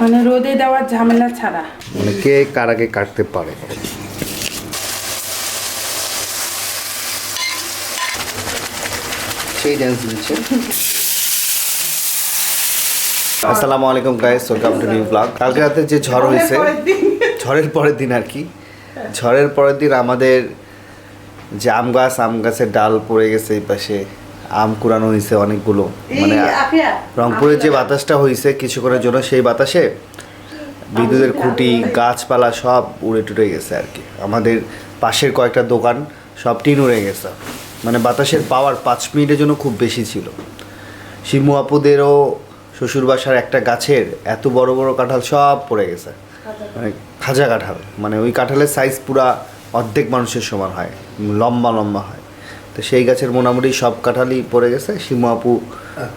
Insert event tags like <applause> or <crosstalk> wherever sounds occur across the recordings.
মানে রোদে দেওয়ার ঝামেলা ছাড়া। মানে কে কার আগে কাটতে পারে? সেই ড্যান্স দিচ্ছে। <laughs> আসসালামু আলাইকুম guys welcome to new vlog কালকে রাতে যে ঝড় হয়েছে <laughs> ঝড়ের পরের দিন আর কি। ঝড়ের পরের দিন আমাদের যে আম গাছ আম গাছের ডাল পড়ে গেছে এই পাশে। আম কুড়ানো হয়েছে অনেকগুলো। মানে রংপুরের যে বাতাসটা হয়েছে কিছুক্ষণের জন্য সেই বাতাসে বিদ্যুতের খুঁটি গাছপালা সব উড়ে টুড়ে গেছে আর কি। আমাদের পাশের কয়েকটা দোকান সব টিন উড়ে গেছে। মানে বাতাসের পাওয়ার পাঁচ মিনিটের জন্য খুব বেশি ছিল। শিমু আপুদেরও শ্বশুর বাসার একটা গাছের এত বড় বড় কাঁঠাল সব পড়ে গেছে। মানে খাজা কাঁঠাল। মানে ওই কাঁঠালের সাইজ পুরা অর্ধেক মানুষের সমান হয়। লম্বা লম্বা হয়। তো সেই গাছের মোটামুটি সব কাঁঠালই পড়ে গেছে। শিমু আপু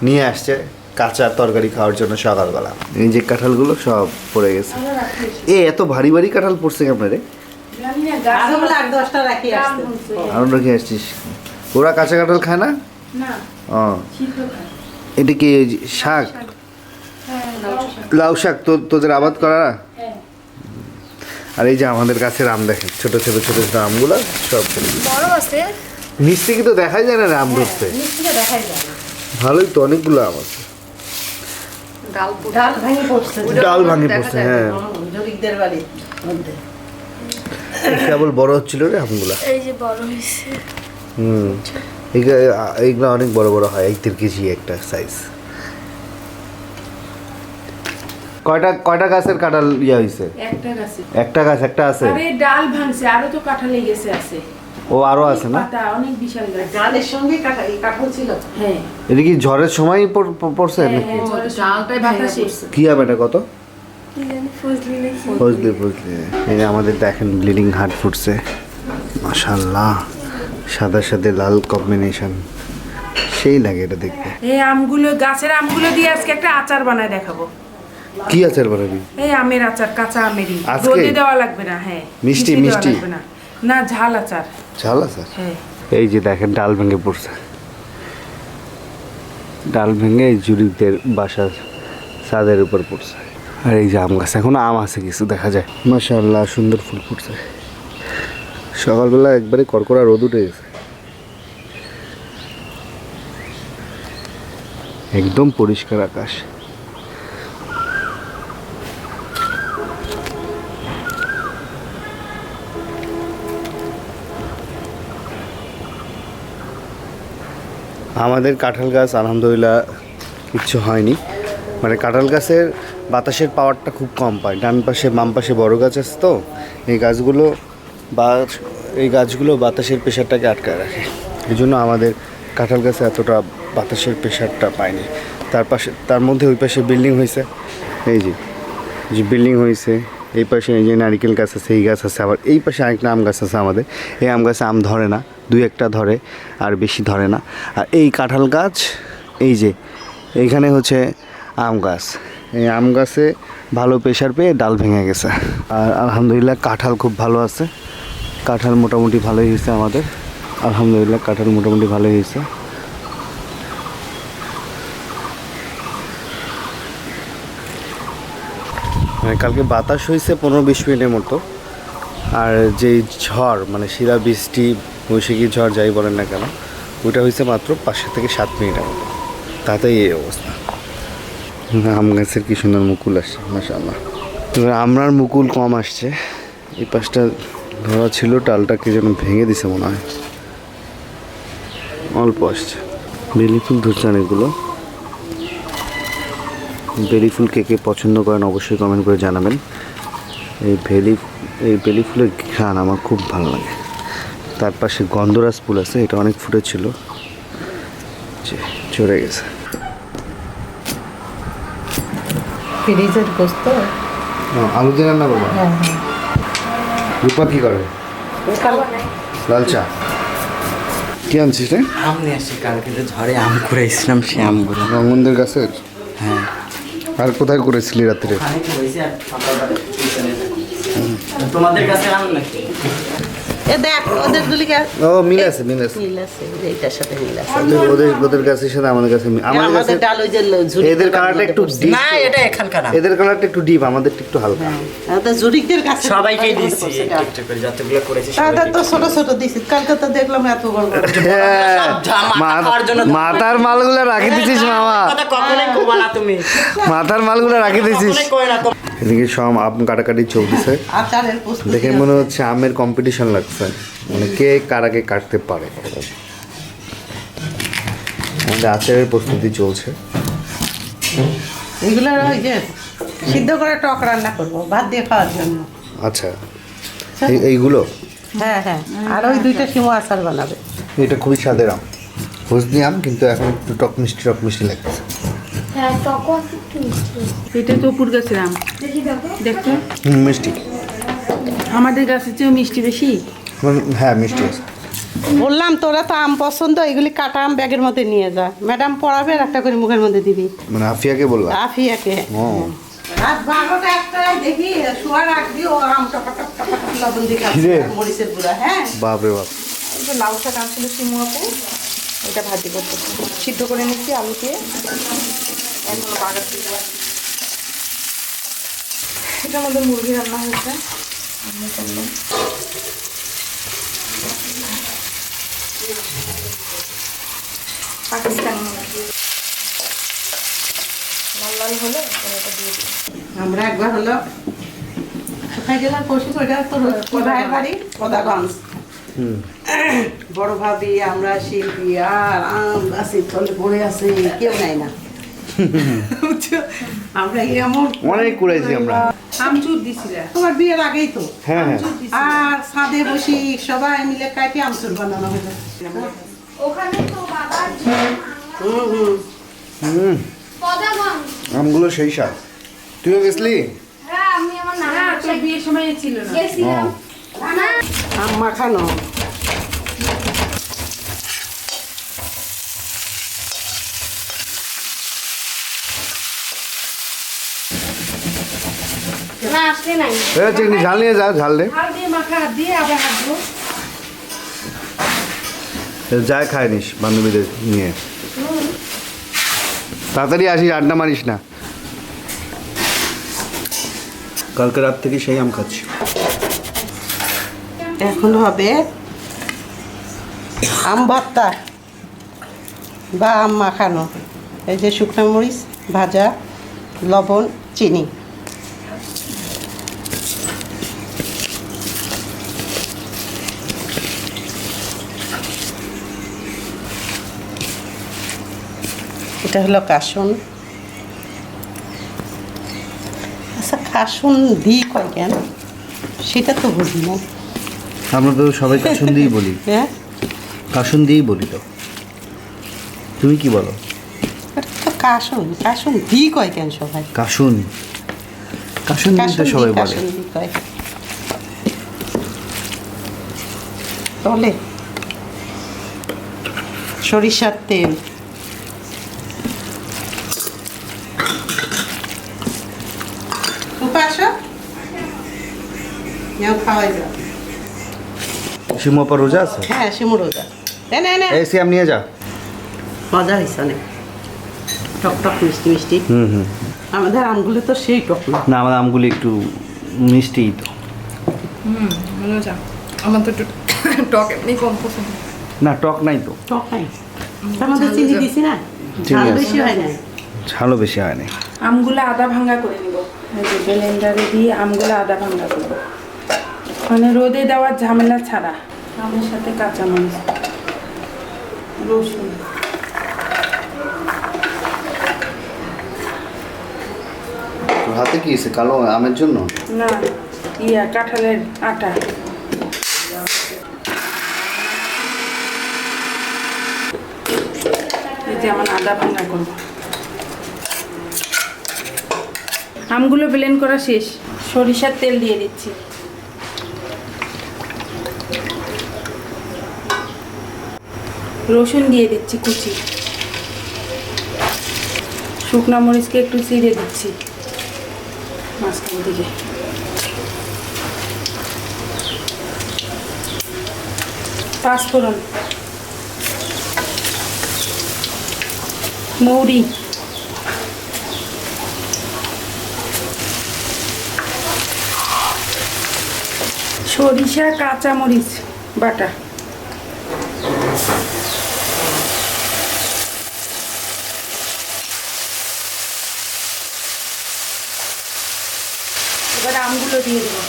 নিয়ে আসছে কাঁচা তরকারি খাওয়ার জন্য সকালবেলা। এই যে কাঁঠালগুলো সব পড়ে গেছে। এ এত ভারী ভারী কাঁঠাল পড়ছে কেমন রে? জানি না গাছ আরও রাখি আসছিস? ওরা কাঁচা কাঁঠাল খায় না? না ও। এটা কি এই যে শাক? হ্যাঁ লাউ শাক। তো তোদের আবাদ করা? না? হ্যাঁ। আর এই যে আমাদের গাছের আম দেখেন ছোট ছোট ছোট ছোট আমগুলো সব। বড় আছে। নিচ থেকে তো দেখাই যায় না রে আম ধরতে মিষ্টিটা দেখাই যায় না। ভালোই তো অনেকগুলো আম আছে। ডাল ভাঙে পড়ছে। হ্যাঁ। কেবল বড় হচ্ছিল রে আমগুলো। এই যে বড় হয়েছে। হুম। এইগুলো এইগুলো অনেক বড় বড় হয় এক দেড় কেজি একটা সাইজ কয়টা কয়টা গাছের কাঁঠাল ইয়া হয়েছে? একটা গাছে। একটা গাছ একটা আছে? আরে ডাল ভাঙছে আরও তো কাঁঠাল লেগেছে আছে। ও আরও আছে না? পাতা অনেক বিশাল গাছ। ডালের সঙ্গে কাটা এই কাঠল ছিল? হ্যাঁ। এটা কি ঝড়ের সময় পড়- পড়- পড়ছে হ্যাঁ, নাকি? হ্যাঁ, ডালটাই বাতাসে। কি হবে এটা কত? ফজলি বুঝলি এই আমাদের দেখেন ব্লিডিং হার্ট ফুটছে। মাশাল্লাহ সাদা সাথে লাল কম্বিনেশন। সেই লাগে এটা দেখতে। এই আমগুলো গাছের আমগুলো দিয়ে আজকে একটা আচার বানায় দেখাবো। কি আচার বানাবি? এই আমের আচার কাঁচা আমেরই? রোদে দেওয়া লাগবে না হ্যাঁ মিষ্টি, মিষ্টি? না ঝাল আচার। ঝাল আচার হ্যাঁ। এই যে দেখেন ডাল ভেঙে পড়ছে। ডাল ভেঙে এই জুরিদের বাসার ছাদের উপর পড়ছে। আর এই যে আম গাছ এখন আম আছে কিছু দেখা যায়। মাশাল্লাহ সুন্দর ফুল ফুটছে। সকালবেলা একবারে কড়কড়া রোদ উঠে গেছে। একদম পরিষ্কার আকাশ। আমাদের কাঁঠাল গাছ আলহামদুলিল্লাহ কিচ্ছু হয়নি। মানে কাঁঠাল গাছের বাতাসের পাওয়ারটা খুব কম পায়। ডান পাশে, বাম পাশে বড় গাছ আছে তো, এই গাছগুলো বা এই গাছগুলো বাতাসের প্রেশারটাকে আটকায় রাখে। এই জন্য আমাদের কাঁঠাল গাছে এতটা বাতাসের প্রেশারটা পায়নি। তার পাশে, তার মধ্যে ওই পাশে বিল্ডিং হয়েছে। এই যে যে বিল্ডিং হয়েছে, এই পাশে এই যে নারিকেল গাছ আছে, এই গাছ আছে, আবার এই পাশে আরেকটা আম গাছ আছে আমাদের। এই আম গাছে আম ধরে না। দুই একটা ধরে, আর বেশি ধরে না। আর এই কাঁঠাল গাছ, এই যে এইখানে হচ্ছে আম গাছ। এই আম গাছে ভালো প্রেশার পেয়ে ডাল ভেঙে গেছে। আর আলহামদুলিল্লাহ কাঁঠাল খুব ভালো আছে। কাঁঠাল মোটামুটি ভালোই হয়েছে আমাদের। আলহামদুলিল্লাহ কাঁঠাল মোটামুটি ভালোই হয়েছে। মানে কালকে বাতাস হয়েছে পনেরো বিশ মিনিটের মতো। আর যে ঝড় মানে শিলা বৃষ্টি বৈশাখী ঝড় যাই বলেন না কেন, ওইটা হয়েছে মাত্র পাঁচশো থেকে সাত মিনিটের মতো। তাতেই এই অবস্থা। আম গাছের কি সুন্দর মুকুল আসছে মাসাল্লাহ এবার আমরার মুকুল কম আসছে। এই পাশটা ধরা ছিল টালটা কি যেন ভেঙে দিছে মনে হয়। অল্প আসছে। বেলি ফুল ধরছে অনেকগুলো। বেলি ফুল কে কে পছন্দ করেন অবশ্যই কমেন্ট করে জানাবেন। এই বেলি এই বেলি ফুলের ঘ্রাণ আমার খুব ভালো লাগে। তার পাশে গন্ধরাজ ফুল আছে এটা অনেক ফুটেছিল। যে চড়ে গেছে। ফ্রিজের গোস্ত? আলু দিয়ে রান্না করব। হ্যাঁ হ্যাঁ। রূপা কি করে? লাল চা। কি আনছিস রে? আম নিয়ে আসছি কালকে যে ঝড়ে আম কুড়াইছিলাম সে আমগুলো। রঙ্গনদের গাছের? হ্যাঁ। আর কোথায় করেছিলি রাত্রে। তোমাদের কাছে আম নাকি? এ দেখ ওদের গুলিকে ও মিল আছে মিল আছে। মিল আছে এইটার সাথে মিল আছে। ওদের ওদের ওদের সাথে আমাদের কাছে আমাদের কাছে ডাল ওই যে ঝুড়ি এদের কালারটা একটু ডিপ না এটা এখানকার না। এদের কালারটা একটু ডিপ আমাদের একটু হালকা। আমাদের জুরিকদের কাছে সবাইকেই দিচ্ছি একটু করে যতগুলো করেছি তাদের তো ছোট ছোট দিছি। কালকে তো দেখলাম এত বড় বড়। হ্যাঁ, মাথার মালগুলো রাখি দিছিস মামা। কখনোই কবা না তুমি। মাথার মালগুলো রাখি দিছিস। কখনোই কই না। এদিকে সব আম কাটাকাটি চলতেছে। দেখে মনে হচ্ছে আমের কম্পিটিশন লাগছে। মানে কে কারাকে কাটতে পারে? আমাদের আচারের প্রস্তুতি চলছে। এগুলো ওই যে সিদ্ধ করে টক রান্না করব ভাত দিয়ে খাওয়ার জন্য। আচ্ছা। এই- এইগুলো? হ্যাঁ হ্যাঁ। আর ওই দুইটা সিমো আচার বানাবে। এটা খুবই স্বাদের আম। ফজলি আম কিন্তু এখন একটু টক মিষ্টি টক মিষ্টি লাগছে। এটা তো উপর গাছের আম দেখো দেখো মিষ্টি। আমাদের গাছের চেয়েও মিষ্টি বেশি? হ্যাঁ মিষ্টি আছে। বললাম তোরা তো আম পছন্দ এগুলি কাটা আম ব্যাগের মধ্যে নিয়ে যা। ম্যাডাম পড়াবে আর একটা করে মুখের মধ্যে দিবি। মানে আফিয়াকে বললাম আফিয়াকে। রাত বারোটা একটায় দেখি শোয়ার রাখবি ও আম টপা টপ টপা টপ লবণ দিয়ে খাচ্ছে। কিরে? আর মরিচের গুঁড়া হ্যাঁ? বাপ। রে বাপ যে লাউ শাক আনছিল সিমু আপু এটা ভাজি করতেছি। সিদ্ধ করে নিচ্ছি আলু দিয়ে এখনও বাগার দিব এটা আমাদের মুরগি রান্না হয়েছে। আমি করলাম পাকিস্তানি মুরগি। লাল লাল হলে এটা দিয়ে দিই। আমরা একবার হলো কোথায় গেলাম ওইটা তোর কি ভাইয়ের বাড়ি? পদাগঞ্জ বড় ভাবি আমরা শিল্পী আর আম তলে পড়ে আছে কেউ নাই না? আমরা এমন অনেক কুড়াইছি আমরা। আমচুর দিছিলা। তোমার বিয়ের আগেই তো। হ্যাঁ হ্যাঁ। আর ছাদে বসি সবাই মিলে আমচুর বানানো হলো। ওখানে তো বাবার হুম হুম। হুম আমগুলো সেই স্বাদ তুইও গেছলি? হ্যাঁ আমি আমার নানা তোর বিয়ের সময় ছিল না। আম মাখানো না আসলে নাই এ চিকনি ঝাল নিয়ে যা ঝাল ধো যাই খায় নিস বান্ধবীদের নিয়ে। তাড়াতাড়ি আসিস আড্ডা মারিস না। কালকে রাত থেকে সেই আম খাচ্ছি। এখন হবে আম ভর্তা বা আম মাখানো। এই যে শুকনো মরিচ ভাজা লবণ চিনি। এটা হলো কাসুন। আচ্ছা কাসুন দিই কয় কেন? সেটা তো বুঝি না। আমরা তো সবাই কাসুন দিয়েই বলি। <laughs> হ্যাঁ? কাসুন দিয়েই বলি তো। তুমি কি বলো? তো কাসুন কাসুন দি কয় কেন সবাই? কাসুন। কাসুন দিই তো সবাই বলে। কয়। সরিষার তেল। খাওয়াই যাও। শিমপা রোজা আছে? হ্যাঁ শিমুর রোজা। নে নে নে। এই সিয়াম নিয়ে যা। মজা হয়েছে অনেক। টক টক মিষ্টি মিষ্টি। হুম হুম। আমাদের আমগুলো তো সেই টক না। না আমার আমগুলি একটু মিষ্টিই তো। হুম ভালো আমার তো একটু টক এমনি কম পছন্দ। না টক নাই তো। টক নাই? তার মধ্যে চিনি দিছি না? ঝাল বেশি হয় না ঝালও বেশি হয়নি আমগুলো আদা ভাঙ্গা করে নিব। ব্লেন্ডারে দিয়ে আমগুলো আদা ভাঙ্গা করব মানে রোদে দেওয়ার ঝামেলা ছাড়া। আমের সাথে কাঁচা মরিচ রসুন। হাতে কি এসে কালো আমের জন্য? না ইয়া কাঁঠালের আটা। এই যে আমার আদা ভাঙ্গা করব আমগুলো ব্লেন্ড করা শেষ। সরিষার তেল দিয়ে দিচ্ছি। রসুন দিয়ে দিচ্ছি কুচি। শুকনা মরিচকে একটু চিড়ে দিচ্ছি মাঝখান দিকে পাঁচফোড়ন মৌরি। সরিষা, কাঁচামরিচ, বাটা এবার আমগুলো দিয়ে দেবো।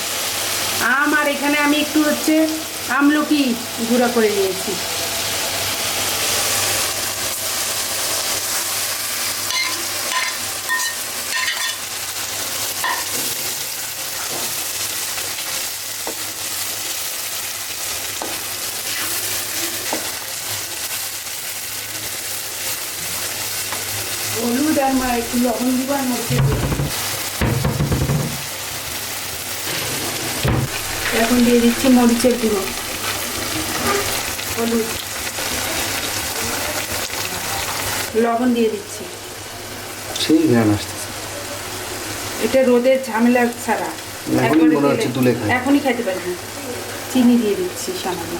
আম আর এখানে আমি একটু হচ্ছে আমলকি গুঁড়া করে নিয়েছি। হলুদ আর মা একটু লবণ দিব আর মধ্যে এখন দিয়ে দিচ্ছি মরিচের গুঁড়ো। হলুদ। লবণ দিয়ে দিচ্ছি। সেই জ্ঞান আসতেছে। এটা রোদের ঝামেলা ছাড়া। এখনই একবারে মনে হচ্ছে তুলে খাই। এখনই খাইতে পারবি চিনি দিয়ে দিচ্ছি সামান্য।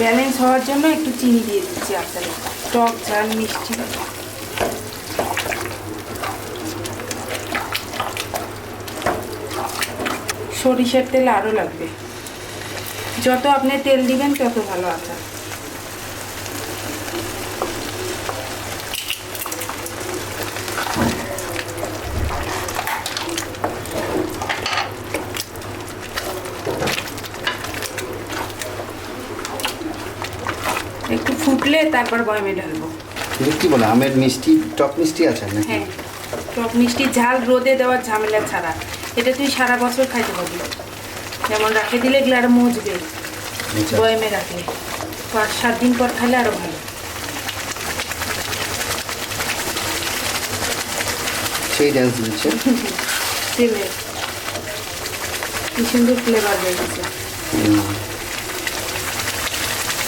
ব্যালেন্স হওয়ার জন্য একটু চিনি দিয়ে দিচ্ছি আচারে। টক ঝাল মিষ্টি। সরিষার তেল আরও লাগবে। যত আপনি তেল দিবেন তত ভালো আচার একটু ফুটলে তারপর বয়মে ঢালবো। কি বলে? আমের মিষ্টি টক মিষ্টি আছে নাকি? হ্যাঁ। টক মিষ্টি ঝাল রোদে দেওয়ার ঝামেলা ছাড়া। এটা তুই সারা বছর খাইতে পারবি। যেমন রাখে দিলে এগুলো আরও মজবে। আচ্ছা। বয়মে রাখলে পাঁচ সাত দিন পর খাইলে আরও ভালো। সেই ড্যান্স দিচ্ছে। <laughs> তেলে কি সুন্দর ফ্লেভার হয়ে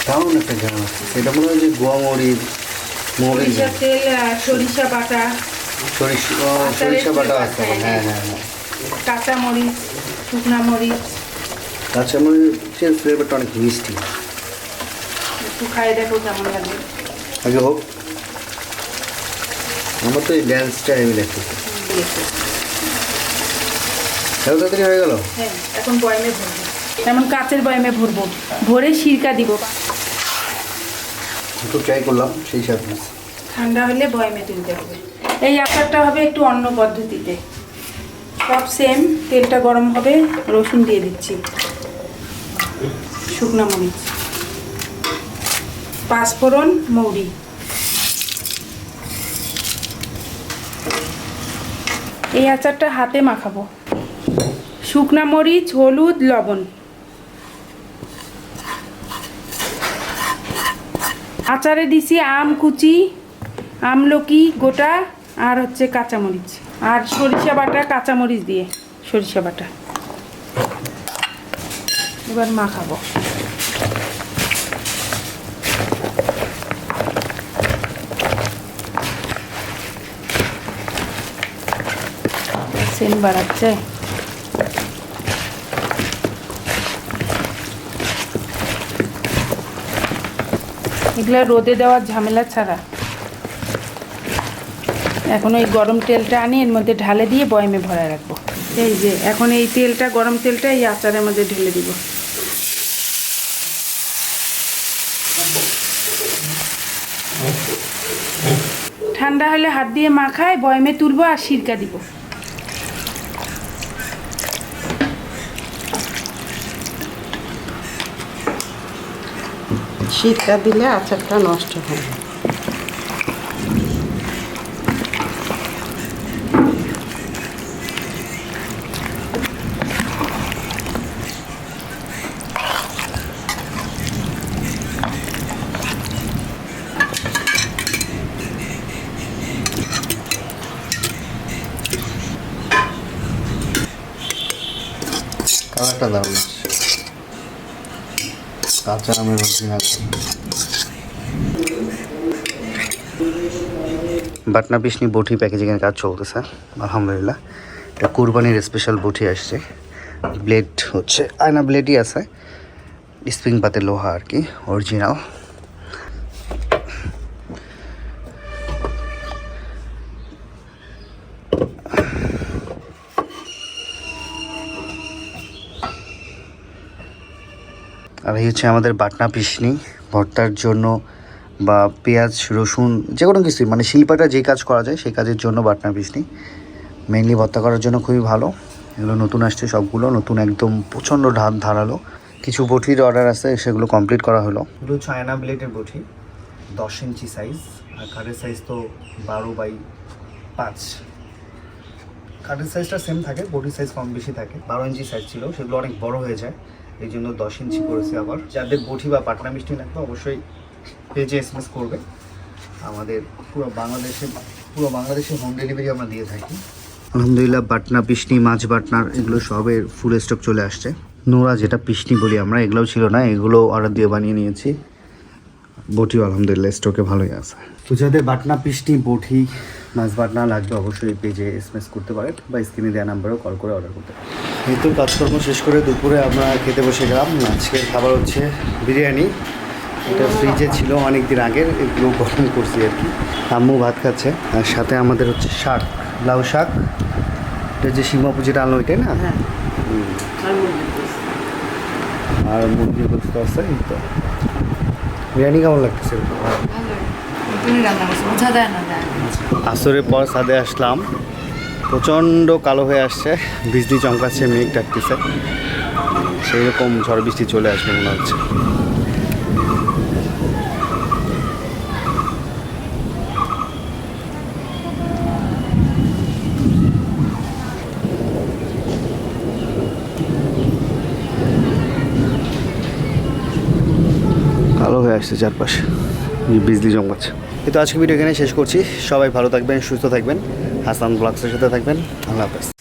দারুণ একটা আছে সেটা মনে হয় যে গোয়া মরিচ মরিচ তেল সরিষা বাটা। সরিষা সরিষা বাটা আছে হ্যাঁ, হ্যাঁ হ্যাঁ। কাঁচা মরিচ শুকনা মরিচ। কাঁচা মরিচের ফ্লেভারটা অনেক মিষ্টি। একটু খাই দেখো কেমন লাগে। আগে হোক। আমার তো এই ড্যান্সটা আমি দেখতেছি এত তাড়াতাড়ি হয়ে গেল? হ্যাঁ এখন বয়মে ভরবো। কাচের বয়মে ভরবো। ভরে সিরকা দিব। একটু ট্রাই করলাম সেই সাথে। ঠান্ডা হলে বয়মে তুলতে হবে। এই আচারটা হবে একটু অন্য পদ্ধতিতে। সব সেম তেলটা গরম হবে, রসুন দিয়ে দিচ্ছি। শুকনা মরিচ। পাঁচফোড়ন মৌরি। এই আচারটা হাতে মাখাবো। শুকনা মরিচ, হলুদ, লবণ। আচারে দিছি আম কুচি, আমলকি গোটা আর হচ্ছে কাঁচামরিচ। আর সরিষা বাটা, কাঁচামরিচ দিয়ে সরিষা বাটা। এবার মাখাবো। সেন বাড়াচ্ছে। এগুলো রোদে দেওয়ার ঝামেলা ছাড়া। এখন ওই গরম তেলটা আনি এর মধ্যে ঢালে দিয়ে বয়মে ভরায় রাখব। এই যে এখন এই তেলটা গরম তেলটা এই আচারের মধ্যে ঢেলে দিব। ঠান্ডা হলে হাত দিয়ে মাখায় বয়মে তুলবো আর সিরকা দিব। শীতটা দিলে আচারটা নষ্ট হয় কালারটা দারুণ কাঁচা আমের অরিজিনাল বাটনা পিসনি বটি প্যাকেজিংয়ের কাজ চলতেছে, আলহামদুলিল্লাহ। এটা কুরবানির স্পেশাল বটি আসছে। ব্লেড হচ্ছে, আয়না ব্লেডই আছে। স্প্রিং পাতে লোহা আর কি অরিজিনাল আর এই হচ্ছে আমাদের বাটনা পিসনি। ভর্তার জন্য বা পেঁয়াজ, রসুন, যে কোনো কিছুই মানে শিল্পাটা যে কাজ করা যায়, সেই কাজের জন্য বাটনা পিসনি। মেইনলি ভর্তা করার জন্য খুবই ভালো। এগুলো নতুন আসছে সবগুলো, নতুন একদম প্রচণ্ড ধারালো। কিছু বটির অর্ডার আছে, সেগুলো কমপ্লিট করা হলো। এগুলো চায়না ব্লেডের বটি, দশ ইঞ্চি সাইজ আর কাঠের সাইজ তো বারো বাই পাঁচ। কাঠের সাইজটা সেম থাকে, বটির সাইজ কম বেশি থাকে, বারো ইঞ্চি সাইজ ছিল, সেগুলো অনেক বড় হয়ে যায়। এই জন্য দশ ইঞ্চি করেছে আবার। যাদের বটি বা পাটনা মিষ্টি লাগবে অবশ্যই পেজে এস এস করবে। আমাদের পুরো বাংলাদেশে পুরো বাংলাদেশে হোম ডেলিভারি আমরা দিয়ে থাকি। আলহামদুলিল্লাহ, বাটনা পিসনি মাছ বাটনার এগুলো সবের ফুল স্টক চলে আসছে। নোরা যেটা পিসনি বলি আমরা, এগুলোও ছিল না, এগুলো অর্ডার দিয়ে বানিয়ে নিয়েছি। বটিও আলহামদুলিল্লাহ স্টকে ভালোই আছে। তো যাদের বাটনা পিসনি বটি মাছ বাটনা লাগবে, অবশ্যই পেজে এস করতে পারেন বা স্ক্রিনে দেওয়া নাম্বারেও কল করে অর্ডার করতে পারেন। এই তো কাজকর্ম শেষ করে দুপুরে আমরা খেতে বসে গেলাম। আজকের খাবার হচ্ছে বিরিয়ানি। এটা ফ্রিজে ছিল অনেক দিন আগের এগুলো গরম করছি আর কি। আম্মু ভাত খাচ্ছে আর সাথে আমাদের হচ্ছে শাক লাউ শাক। এটা যে সীমা পুজোটা আনলো ওইটাই না? হ্যাঁ। আর মুরগির গোস্ত। আছে এই তো। বিরিয়ানি কেমন লাগতেছে? যায় আসরের পর সাদে আসলাম। প্রচণ্ড কালো হয়ে আসছে। বৃষ্টি চমকাচ্ছে, মেঘ ডাকতেছে। সেই রকম ঝড় বৃষ্টি চলে আসবে মনে হচ্ছে। কালো হয়ে আসছে চারপাশে। বিজলি জমকাচ্ছে এই তো আজকে ভিডিও এখানে শেষ করছি। সবাই ভালো থাকবেন, সুস্থ থাকবেন। হাসান ব্লগসের সাথে থাকবেন। আল্লাহ হাফেজ।